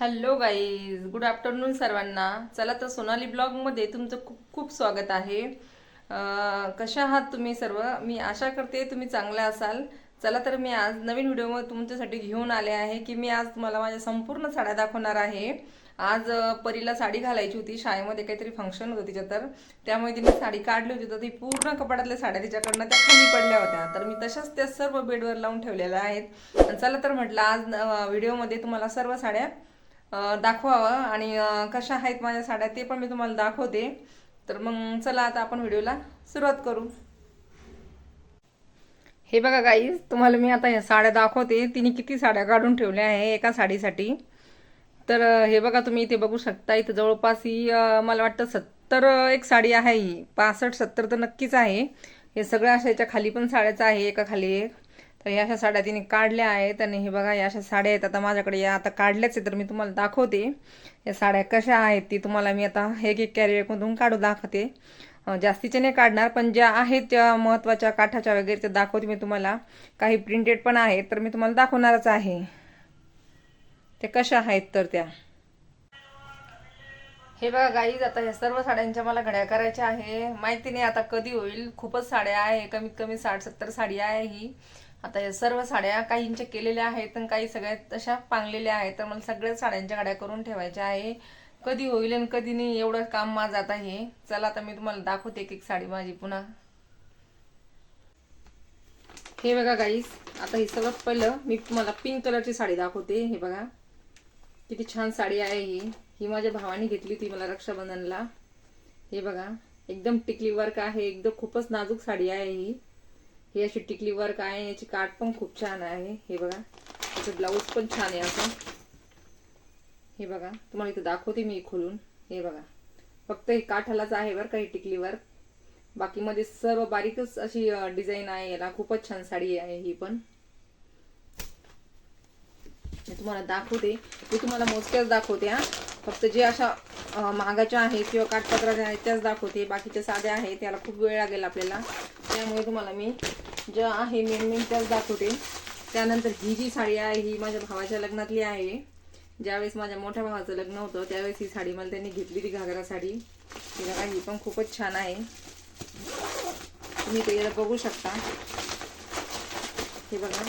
Hello guys good afternoon सर्वांना. चला तर सोनाली ब्लॉगमध्ये तुमचं खूप खूप स्वागत आहे. कशा आहात तुम्ही सर्व? मी आशा करते तुम्ही चांगल्या असाल. चला तर मी आज नवीन व्हिडिओमध्ये तुमच्यासाठी घेऊन आले आहे की मी आज तुम्हाला माझ्या संपूर्ण साड्या दाखवणार आहे. आज परीला साडी घालायची होती. शाळेमध्ये काहीतरी फंक्शन होतं तिच्या तर. त्यामुळे तिने साडी काढली होती. तर ती पूर्ण कपाडातल्या साड्या तिच्याकडनं त्या खाली पडल्या होत्या. तर मी तशाच त्या सर्व बेडवर लावून ठेवलेल्या आहेत. आणि चला तर म्हटलं आज व्हिडिओमध्ये तुम्हाला सर्व साड्या दाखवावं आणि कशा आहेत माझ्या साड्या ते पण मी तुम्हाला दाखवते. तर मग चला आता आपण व्हिडिओला सुरुवात करू. हे बघा गाईज तुम्हाला मी आता ह्या साड्या दाखवते. तिने किती साड्या काढून ठेवल्या आहे एका साडीसाठी. तर हे बघा तुम्ही इथे बघू शकता इथं जवळपास ही मला वाटतं सत्तर एक साडी आहे ही. पासष्ट सत्तर तर नक्कीच आहे. हे सगळ्या अशा याच्या खाली पण साड्याचं आहे एका खाली एक. तर या अशा साड्या तिने काढल्या आहेत. आणि हे बघा या अशा साड्या आहेत. आता माझ्याकडे या आता काढल्याच आहे तर मी तुम्हाला दाखवते. या साड्या कशा आहेत ती तुम्हाला मी आता एक एक कॅरीबॅगमधून काढू दाखवते. जास्तीच्या जास्तीचे नाही काढणार पण ज्या आहेत त्या महत्त्वाच्या काठाच्या वगैरे त्या दाखवते मी तुम्हाला. काही प्रिंटेड पण आहेत तर मी तुम्हाला दाखवणारच आहे. ते कशा आहेत तर त्या. हे बघा गाईज आता ह्या सर्व साड्यांच्या मला घड्या करायच्या आहे. माहिती नाही आता कधी होईल. खूपच साड्या आहे कमीत कमी साठ सत्तर साडी आहे ही. आता या सर्व साड्या काहींच्या केलेल्या आहेत आणि काही सगळ्या तशा पांगलेल्या आहेत. तर मला सगळ्याच साड्यांच्या गाड्या करून ठेवायच्या आहे. कधी होईल आणि कधी नाही एवढं काम माझं आता हे. चला आता मी तुम्हाला दाखवते एक एक साडी माझी पुन्हा. हे बघा गाईस आता हे सगळं पहिलं मी तुम्हाला पिंक कलरची साडी दाखवते. हे बघा. किती छान साडी आहे ही. ही माझ्या भावाने घेतली होती मला रक्षाबंधनला. हे बघा. एकदम टिकली वर्क आहे. एकदम खूपच नाजूक साडी आहे ही. ही अशी टिकली वर्क आहे याची काठ पण खूप छान आहे. हे बघा. त्याचं ब्लाऊज पण छान आहे असं. हे बघा. तुम्हाला इथं दाखवते मी खोलून. हे बघा. फक्त हे काठालाच आहे बरं का टिकली वर्क. बाकी मध्ये सर्व बारीकच अशी डिझाईन आहे. याला खूपच छान साडी आहे ही पण. मी तुम्हाला दाखवते. मी तुम्हाला मोजक्याच दाखवते हा. फक्त जे अशा महागाच्या आहेत किंवा काठपत्राच्या आहेत त्याच दाखवते. बाकीच्या साध्या आहेत. त्याला खूप वेळ लागेल आपल्याला. त्यामुळे तुम्हाला मी ज्या आहे मेन मेन त्याच दाखवते. त्यानंतर ही जी साडी आहे ही माझ्या भावाच्या लग्नातली आहे. ज्यावेळेस माझ्या मोठ्या भावाचं लग्न होतं त्यावेळेस ही साडी मला त्यांनी घेतली ती घागरा साडी. ही ही पण खूपच छान आहे. तुम्ही ते याला बघू शकता. हे बघा.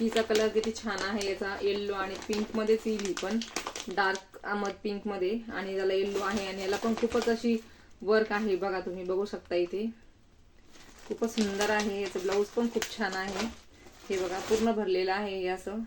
हिचा कलर किती छान आहे. याचा येल्लो आणि पिंकमध्येच येईल ही पण. डार्क आमद पिंकमध्ये आणि याला येल्लो आहे आणि याला पण खूपच अशी वर्क आहे. बघा तुम्ही बघू शकता इथे. खूपच सुंदर आहे. याचं ब्लाऊज पण खूप छान आहे. हे बघा पूर्ण भरलेलं आहे हे असं.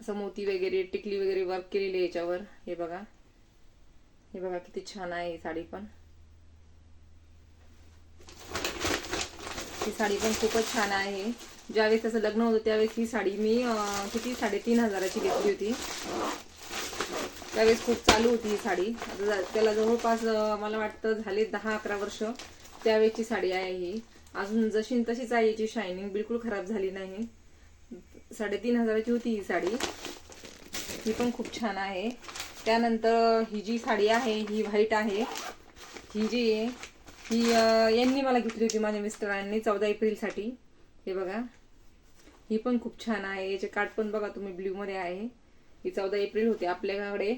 असं मोती वगैरे टिकली वगैरे वर्क केलेली आहे याच्यावर. हे बघा. हे बघा किती छान आहे ही साडी पण. ही साडी पण खूपच छान आहे. ज्यावेळेस त्याचं लग्न होतं त्यावेळेस ही साडी मी किती? साडेतीन हजाराची घेतली होती. त्यावेळेस खूप चालू होती ही साडी. आता त्याला जवळपास मला वाटतं झाले दहा अकरा वर्ष. त्यावेळेची साडी आहे ही. अजून जशी तशीच आहे याची शायनिंग बिलकुल खराब झाली नाही. साडेतीन हजाराची होती ही साडी. ही पण खूप छान आहे. त्यानंतर ही जी साडी आहे ही व्हाईट आहे. ही जी आहे ही यांनी मला घेतली होती माझ्या मिस्टरांनी चौदा एप्रिलसाठी हे बघा. ही पण खूप छान आहे. याचे काठ पण बघा तुम्ही ब्ल्यूमध्ये आहे. ही चौदा एप्रिल होती आपल्याकडे.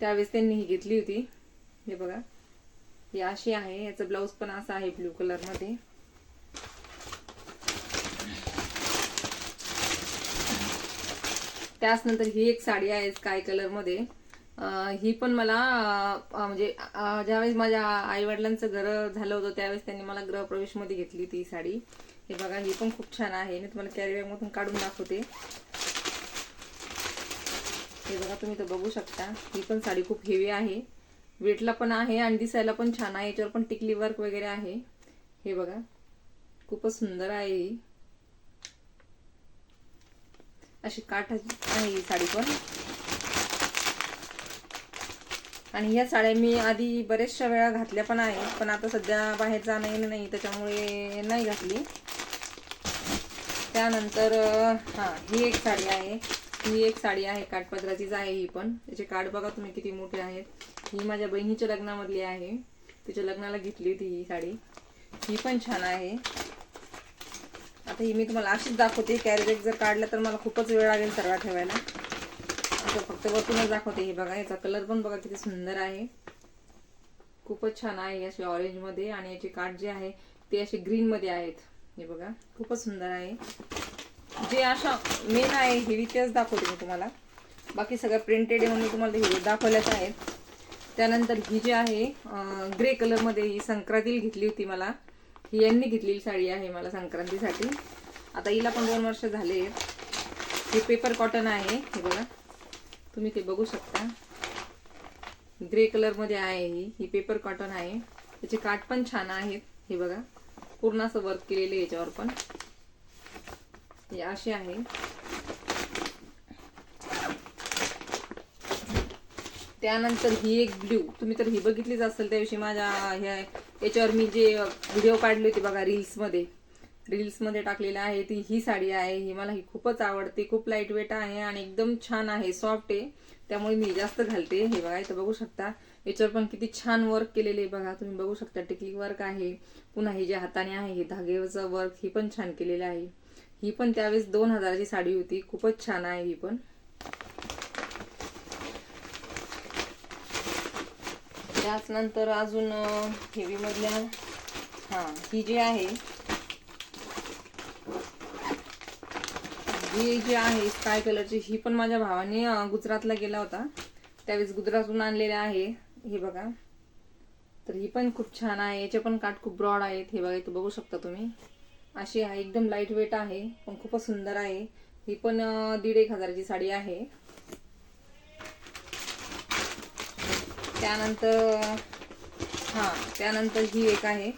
त्यावेळेस त्यांनी ही घेतली होती. हे बघा. ही अशी आहे याचं ब्लाऊज पण असं आहे ब्ल्यू कलरमध्ये. त्याच नंतर ही एक साडी आहे स्काय कलरमध्ये. ही पण मला म्हणजे ज्यावेळेस माझ्या आई वडिलांचं घर झालं होतं त्यावेळेस त्यांनी मला गृहप्रवेशमध्ये घेतली ती साडी. हे बघा ही पण खूप छान आहे. मी तुम्हाला कॅरी मधून काढून दाखवते. हे बघा तुम्ही तर बघू शकता. ही पण साडी खूप हेवी आहे. वेटला पण आहे आणि दिसायला पण छान आहे याच्यावर पण टिकली वर्क वगैरे आहे. हे बघा खूपच सुंदर आहे ही. अशी काठाची आहे ही साडी पण. आणि ह्या साड्या मी आधी बरेचशा वेळा घातल्या पण आहेत पण आता सध्या बाहेर जाणं येणं नाही त्याच्यामुळे नाही घातली. त्यानंतर हा ही एक साडी आहे. ही एक साडी आहे काठपदराचीच आहे ही पण. त्याचे काठ बघा तुम्ही किती मोठे आहेत. ही माझ्या बहिणीच्या लग्नामधली आहे. तिच्या लग्नाला घेतली होती ही साडी. ही पण छान आहे. आता ही मी तुम्हाला अशीच दाखवते. कॅरी जर काढलं तर मला खूपच वेळ लागेल सर्व ठेवायला. आता फक्त वरतूनच दाखवते हे बघा. याचा कलर पण बघा किती सुंदर आहे. खूपच छान आहे अशी ऑरेंजमध्ये आणि याचे काठ जे आहे ते असे ग्रीनमध्ये आहेत. हे बघा खूपच सुंदर आहे. जे अशा मेन आहे हेवी तेच दाखवते मी तुम्हाला. बाकी सगळं प्रिंटेड आहे म्हणून तुम्हाला हे दाखवल्याच आहेत त्यानंतर ही जी आहे ग्रे कलरमध्ये ही संक्रांतीला घेतली होती मला. ही यांनी घेतलेली साडी आहे मला संक्रांतीसाठी. आता हिला पण दोन वर्ष झाले. हे पेपर कॉटन आहे हे बघा. तुम्ही ते बघू शकता. ग्रे कलरमध्ये आहे ही. ही पेपर कॉटन आहे. त्याचे काठ पण छान आहेत हे बघा. पूर्ण असं वर्क केलेलं याच्यावर पण. हे अशी आहे. त्यानंतर ही एक ब्ल्यू तुम्ही तर ही बघितलीच असेल त्याविषयी माझ्या ह्या याच्यावर मी जे व्हिडिओ काढले होते बघा रील्समध्ये रील्समध्ये टाकलेलं आहे ती ही साडी आहे ही मला ही खूपच आवडते खूप लाइट वेट आहे आणि एकदम छान आहे सॉफ्ट आहे. त्यामुळे मी जास्त घालते. हे बघा इथं बघू शकता. याच्यावर पण किती छान वर्क केलेले आहे बघा. तुम्ही बघू शकता टिकली वर्क आहे. पुन्हा हे जे हाताने आहे हे धागेचं वर्क ही पण छान केलेलं आहे. ही पण त्यावेळेस दोन हजाराची साडी होती. खूपच छान आहे ही पण. त्याच नंतर अजून हेवीमधल्या हां ही जी आहे ही जी आहे स्काय कलरची ही पण माझ्या भावाने गुजरातला गेला होता. त्यावेळेस गुजरातहून आणलेल्या आहे हे बघा. तर ही पण खूप छान आहे याचे पण काठ खूप ब्रॉड आहेत हे बघा इथं बघू शकता तुम्ही. अशी आहे एकदम लाइट वेट आहे पण खूपच सुंदर आहे. ही पण दीड एक हजाराची साडी आहे. त्यानंतर हा त्यानंतर ही एक आहे.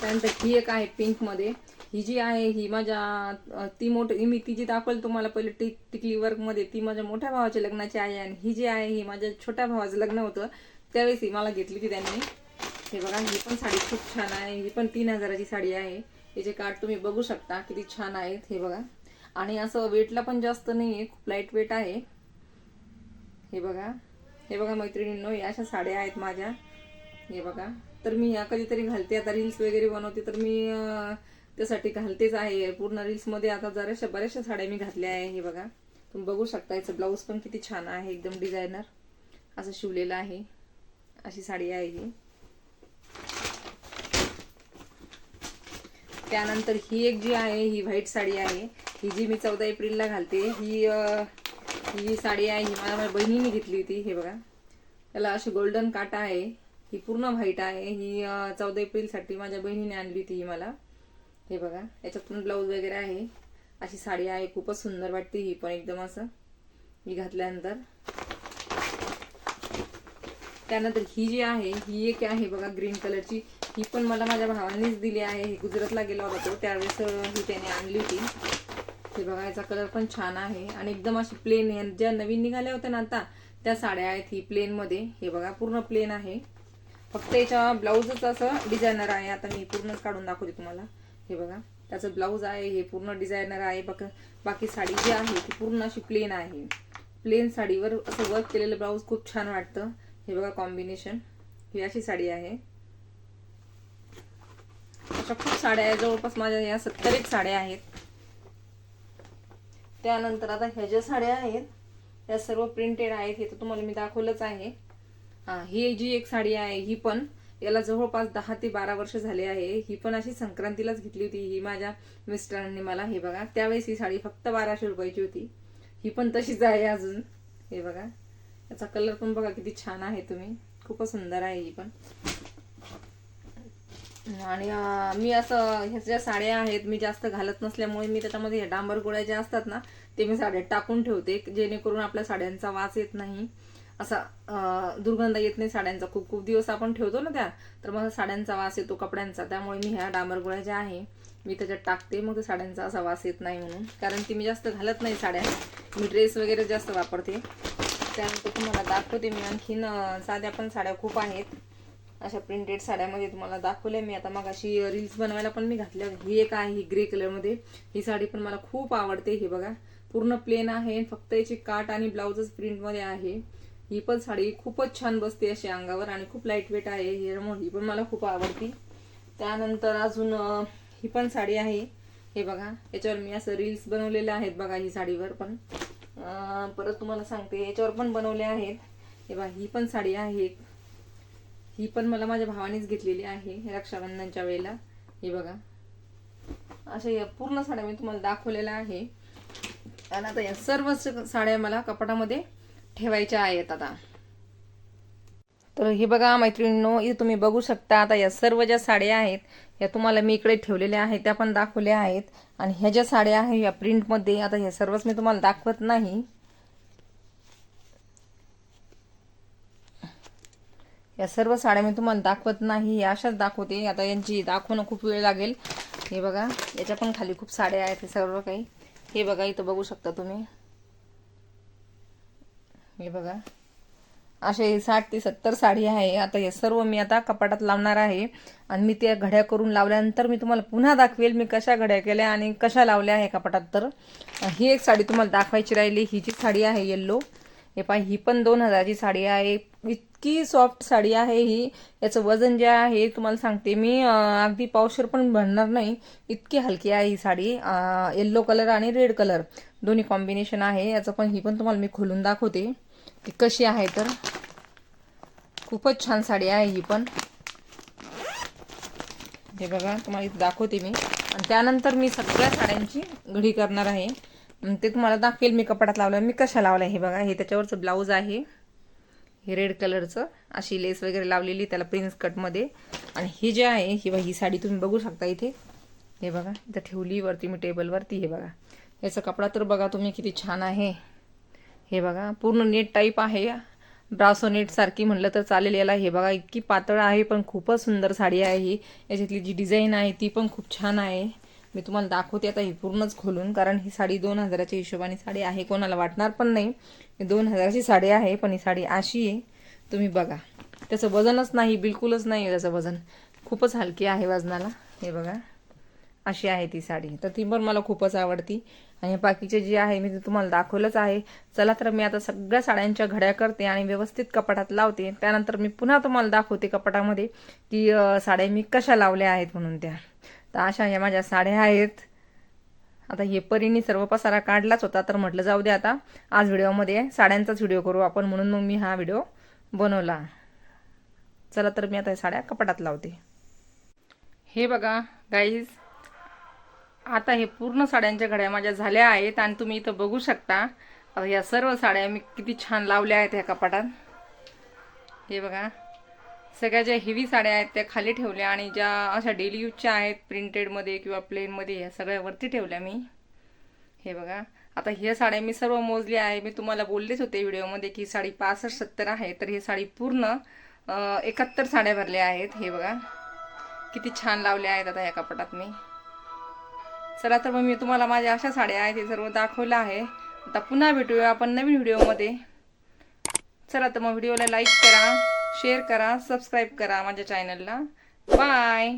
त्यानंतर ही एक आहे पिंकमध्ये ही जी आहे ही माझ्या ती मोठी मी ती जी दाखवली तुम्हाला पहिले टिक टिकली वर्कमध्ये ती माझ्या मोठ्या भावाच्या लग्नाची आहे आणि ही जी आहे ही माझ्या छोट्या भावाचं लग्न होतं. त्यावेळेस ही मला घेतली होती त्यांनी. हे बघा ही पण साडी खूप छान आहे. ही पण तीन हजाराची साडी आहे. याचे कार्ड तुम्ही बघू शकता किती छान आहेत हे बघा. आणि असं वेटला पण जास्त नाही आहे खूप लाइट वेट आहे. हे बघा. हे बघा मैत्रिणींनो या अशा साड्या आहेत माझ्या. हे बघा. तर मी या कधीतरी घालते. आता रील्स वगैरे बनवते तर मी त्यासाठी घालतेच आहे. पूर्ण रील्समध्ये आता जराशा बऱ्याचशा साड्या मी घातल्या आहे. हे बघा. तुम्ही बघू शकता याचं ब्लाऊज पण किती छान आहे. एकदम डिझायनर असं शिवलेलं आहे. अशी साडी आहे ही. त्यानंतर ही एक जी आहे ही व्हाईट साडी आहे. ही जी मी चौदा एप्रिलला घालते ही ही साडी आहे ही मला माझ्या बहिणीने घेतली होती हे बघा. त्याला अशी गोल्डन काटा आहे ही पूर्ण व्हाईट आहे. ही चौदा एप्रिलसाठी माझ्या बहिणीने आणली होती ही मला. हे बघा याच्यात पण ब्लाऊज वगैरे आहे. अशी साडी आहे खूपच सुंदर वाटते ही पण एकदम असं. ही घातल्यानंतर. त्यानंतर ही जी आहे ही एक आहे बघा ग्रीन कलरची ही पण मला माझ्या भावांनीच दिली आहे. ही गुजरातला गेला होता तो त्यावेळेस ही त्याने आणली होती. हे बघा याचा कलर पण छान आहे. आणि एकदम अशी प्लेन आहे. ज्या नवीन निघाल्या होत्या ना आता त्या साड्या आहेत ही प्लेन मध्ये. हे बघा पूर्ण प्लेन आहे. फक्त याच्या ब्लाऊजच असं डिझायनर आहे. आता मी पूर्णच काढून दाखवते तुम्हाला. हे बघा त्याचं ब्लाऊज आहे हे पूर्ण डिझायनर आहे. बघ बाकी साडी जी आहे ती पूर्ण अशी प्लेन आहे. प्लेन साडीवर असं वर्क केलेलं ब्लाऊज खूप छान वाटतं. हे बघा कॉम्बिनेशन ही अशी साडी आहे. अशा खूप साड्या आहेत जवळपास माझ्या या सत्तर एक साड्या आहेत. त्यानंतर आता ह्या ज्या साड्या आहेत त्या सर्व प्रिंटेड आहेत हे तर तुम्हाला मी दाखवलंच आहे. हा ही जी एक साडी आहे ही पण याला जवळपास दहा ते बारा वर्ष झाले आहे. ही पण अशी संक्रांतीलाच घेतली होती ही माझ्या मिस्टरांनी मला. हे बघा त्यावेळेस ही साडी फक्त बाराशे रुपयाची होती. ही पण तशीच आहे अजून. हे बघा याचा कलर पण बघा किती छान आहे तुम्ही. खूपच सुंदर आहे ही पण. आणि मी असं ह्या ज्या साड्या आहेत मी जास्त घालत नसल्यामुळे मी त्याच्यामध्ये ह्या डांबर गोळ्या ज्या असतात ना ते मी साड्यात टाकून ठेवते जेणेकरून आपल्या साड्यांचा वास येत नाही. असा दुर्गंध येत नाही साड्यांचा. खूप खूप दिवस आपण ठेवतो ना त्या तर मग साड्यांचा वास येतो कपड्यांचा. त्यामुळे मी ह्या डांबर गोळ्या ज्या आहे मी त्याच्यात टाकते मग साड्यांचा असा वास येत नाही म्हणून. कारण ती मी जास्त घालत नाही साड्या. मी ड्रेस वगैरे जास्त वापरते. त्यानंतर तुम्हाला दाखवते मी आणखीन साध्या पण साड्या खूप आहेत. अशा प्रिंटेड साड्यामध्ये तुम्हाला दाखवल्या. मी आता मग अशी रील्स बनवायला पण मी घातल्या. ही एक आहे ही ग्रे कलरमध्ये ही साडी पण मला खूप आवडते. हे बघा. पूर्ण प्लेन आहे फक्त याची काट आणि ब्लाउजच प्रिंटमध्ये आहे. ही पण साडी खूपच छान बसते अशी अंगावर आणि खूप लाइट वेट आहे. ही ही पण मला खूप आवडती. त्यानंतर अजून ही पण साडी आहे. हे बघा. याच्यावर मी असं रील्स बनवलेले आहेत बघा ही साडीवर पण. परत तुम्हाला सांगते. याच्यावर पण बनवले आहेत. हे बघा ही पण साडी आहे ही पण मला माझ्या भावानेच घेतलेली आहे रक्षाबंधनच्या वेळेला. हे बघा. अशा या पूर्ण साड्या मी तुम्हाला दाखवलेल्या आहे. आणि आता या सर्व साड्या मला कपाटामध्ये ठेवायच्या आहेत आता. तर हे बघा मैत्रिणींनो इथे तुम्ही बघू शकता आता या सर्व ज्या साड्या आहेत या तुम्हाला मी इकडे ठेवलेल्या आहेत त्या पण दाखवल्या आहेत. आणि ह्या ज्या साड्या आहेत या प्रिंटमध्ये आता ह्या सर्वच मी तुम्हाला दाखवत नाही. या सर्व साड्या मी तुम्हाला दाखवत नाही अशाच दाखवते. आता यांची दाखवणं खूप वेळ लागेल. हे बघा याच्या पण खाली खूप साड्या आहेत हे सर्व काही. हे बघा इथं बघू शकता तुम्ही. हे बघा. असे साठ ते सत्तर साडी आहे. आता हे सर्व मी आता कपाटात लावणार आहे. आणि मी त्या घड्या करून लावल्यानंतर मी तुम्हाला पुन्हा दाखवेल मी कशा घड्या केल्या आणि कशा लावल्या आहे कपाटात तर. ही एक साडी तुम्हाला दाखवायची राहिली. ही जी साडी आहे येल्लो हे पहा ही पण दोन हजाराची साडी आहे. इतकी सॉफ्ट साडी आहे ही. याचं वजन जे आहे तुम्हाला सांगते. मी अगदी पावशर पण भरणार नाही. इतकी हलकी आहे ही साडी. येल्लो कलर आणि रेड कलर दोन्ही कॉम्बिनेशन आहे. याचं पण ही पण तुम्हाला मी खोलून दाखवते. की कशी आहे तर. खूपच छान साडी आहे ही पण. हे बघा तुम्हाला दाखवते मी. आणि त्यानंतर मी सगळ्या साड्यांची घडी करणार आहे. ते तुम्हाला दाखवेल मी कपड्यात लावलं मी कशा लावल्या हे बघा. हे त्याच्यावरचं ब्लाऊज आहे. हे रेड कलरचं अशी लेस वगैरे लावलेली त्याला प्रिन्स कटमध्ये आणि ही जे आहे ही बघा ही साडी तुम्ही बघू शकता इथे. हे बघा इथं ठेवली वरती मी टेबलवरती हे बघा. याचा कपडा तर बघा तुम्ही किती छान आहे. हे बघा पूर्ण नेट टाईप आहे. ब्रासो नेट सारखी म्हणलं तर चालेल. याला हे बघा इतकी पातळ आहे पण खूपच सुंदर साडी आहे ही. याच्यातली जी डिझाईन आहे ती पण खूप छान आहे. मी तुम्हाला दाखवते आता ही पूर्णच खोलून कारण ही साडी दोन हजाराच्या हिशोबाने साडी आहे. कोणाला वाटणार पण नाही. ही दोन हजाराची साडी आहे पण ही साडी अशी आहे. तुम्ही बघा. त्याचं वजनच नाही बिलकुलच नाही त्याचं वजन. खूपच हलकी आहे वजनाला. हे बघा. अशी आहे ती साडी. तर ती पण मला खूपच आवडती. आणि बाकीचे जे आहे मी ते तुम्हाला दाखवलंच आहे. चला तर मी आता सगळ्या साड्यांच्या घड्या करते आणि व्यवस्थित कपाटात लावते. त्यानंतर मी पुन्हा तुम्हाला दाखवते कपाटामध्ये की साड्या मी कशा लावल्या आहेत म्हणून त्या. तर अशा ह्या माझ्या साड्या आहेत. आता हे परीने सर्व पसारा काढलाच होता तर म्हटलं जाऊ दे आता. आज व्हिडिओमध्ये साड्यांचाच व्हिडिओ करू आपण म्हणून मग मी हा व्हिडिओ बनवला. चला तर मी आता साड्या कपाटात लावते. हे बघा गाईज आता हे पूर्ण साड्यांच्या घड्या माझ्या झाल्या आहेत आणि तुम्ही इथं बघू शकता. आता या सर्व साड्या मी किती छान लावल्या आहेत ह्या कपाटात. हे बघा. सगळ्या ज्या हेवी साड्या आहेत त्या खाली ठेवल्या आणि ज्या अशा डेली यूजच्या आहेत प्रिंटेडमध्ये किंवा प्लेनमध्ये ह्या सगळ्या वरती ठेवल्या मी. हे बघा. आता ह्या साड्या मी सर्व मोजल्या आहे. मी तुम्हाला बोललेच होते व्हिडिओमध्ये की साडी पासष्ट सत्तर आहे. तर हे साडी पूर्ण एकाहत्तर साड्या भरल्या आहेत. हे बघा. किती छान लावल्या आहेत आता या कपाटात मी. चला तर मग मी तुम्हाला माझ्या अशा साड्या आहेत हे सर्व दाखवलं आहे. आता पुन्हा भेटूया आपण नवीन व्हिडिओमध्ये चला तर मग व्हिडिओला लाईक करा. शेअर करा सबस्क्राईब करा माझ्या चॅनलला बाय